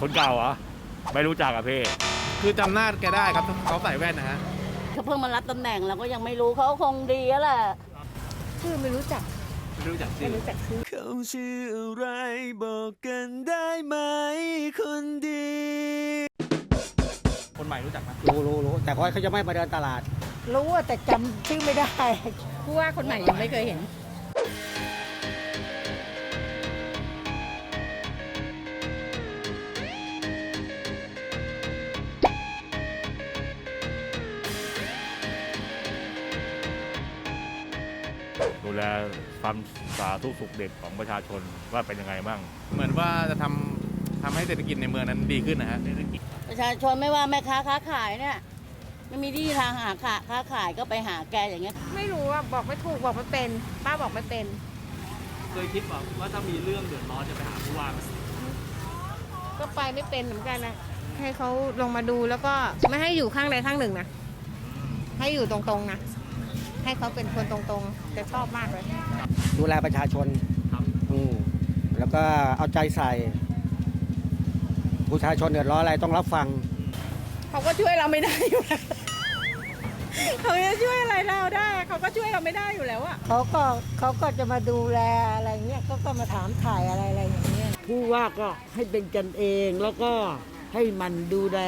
คนเก่าเหรอไม่รู้จักอะพี่คือจำหน้าแกได้ครับเขาใส่แว่นนะฮะเขาเพิ่งมารับตำแหน่งเราก็ยังไม่รู้เขาคงดีแล้วแหละชื่อไม่รู้จักไม่รู้จักไม่ชื่อรู้จักชื่อเขาชื่ออะไรบอกกันได้ไหมคนดี คนใหม่รู้จักไหมรู้รู้รู้แต่เขาจะไม่มาเดินตลาด รู้อะแต่จำชื่อไม่ได้ ผู้ว่าคนใหม่ยังไม่เคยเห็น แลความสาธุสุขเด็กของประชาชนว่าเป็นยังไงบ้าง เหมือนว่าจะทำทำให้เศรษฐกิจในเมืองนั้นดีขึ้นนะฮะประชาชนไม่ว่าแม่ค้าค้าขายเนี่ยไม่มีที่ทางหาขาค้าขายก็ไปหาแกอย่างเงี้ย ไม่รู้อะบอกไม่ถูกบอกไม่เป็น ป้าบอกไม่เป็น เคยคิดบอกว่าถ้ามีเรื่องเดือดร้อนจะไปหาผู้ว่าไหมก็ไปไม่เป็นเหมือนกันนะให้เขาลงมาดูแล้วก็ไม่ให้อยู่ข้างใดข้างหนึ่งนะให้อยู่ตรงๆนะ ให้เขาเป็นคนตรงๆ จะชอบมากเลย ดูแลประชาชนอืมแล้วก็เอาใจใส่ ประชาชนเดือดร้อนอะไรต้องรับฟัง เขาก็ช่วยเราไม่ได้อยู่แล้วเขาจะช่วยอะไรเราได้ เขาก็ช่วยเราไม่ได้อยู่แล้วอะเขาก็เขาก็จะมาดูแลอะไรเงี้ยเขาก็มาถามถ่ายอะไรอะไรอย่างเงี้ย ผู้ว่าก็ให้เป็นกันเองแล้วก็ให้มันดูแล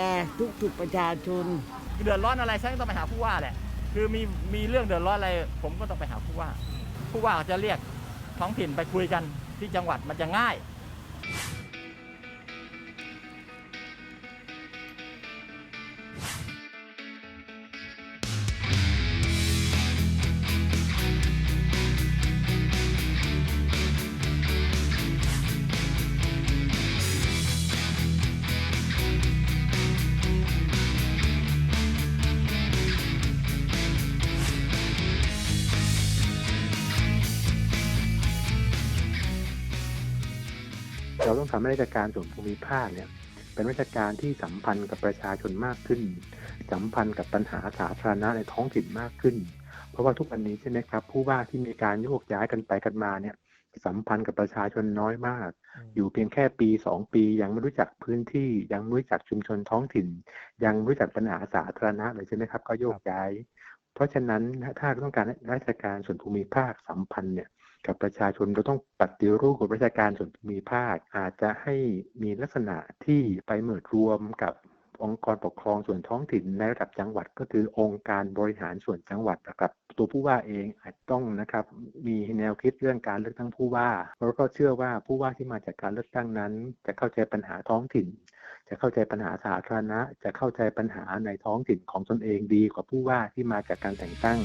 ทุกๆประชาชน เดือดร้อนอะไรฉันก็ต้องไปหาผู้ว่าแหละ คือมีมีเรื่องเดือดร้อนอะไร ผมก็ต้องไปหาผู้ว่า ผู้ว่าจะเรียกท้องถิ่นไปคุยกันที่จังหวัดมันจะง่าย เราต้องทำให้ราชการส่วนภูมิภาคเนี่ยเป็นราชการที่สัมพันธ์กับประชาชนมากขึ้น สัมพันธ์กับปัญหาสาธารณะในท้องถิ่นมากขึ้น เพราะว่าทุกวันนี้ใช่ไหมครับ ผู้ว่าที่มีการโยกย้ายกันไปกันมาเนี่ยสัมพันธ์กับประชาชนน้อยมาก อยู่เพียงแค่ปีสองปี ยังไม่รู้จักพื้นที่ ยังไม่รู้จักชุมชนท้องถิ่น ยังไม่รู้จักปัญหาสาธารณะเลยใช่ไหมครับ ก็โยกย้าย เพราะฉะนั้นถ้าเราต้องการให้ราชการส่วนภูมิภาคสัมพันธ์เนี่ย กับประชาชนเราต้องปฏิรูปกับราชการส่วนภูมิภาค อาจจะให้มีลักษณะที่ไปเหมือดรวมกับองค์กรปกครองส่วนท้องถิ่นในระดับจังหวัดก็คือองค์การบริหารส่วนจังหวัดนะครับ ตัวผู้ว่าเองอาจต้องนะครับ มีแนวคิดเรื่องการเลือกตั้งผู้ว่าแล้วก็เชื่อว่าผู้ว่าที่มาจากการเลือกตั้งนั้น จะเข้าใจปัญหาท้องถิ่น จะเข้าใจปัญหาสาธารณะ จะเข้าใจปัญหาในท้องถิ่นของตนเองดีกว่าผู้ว่าที่มาจากการแต่งตั้ง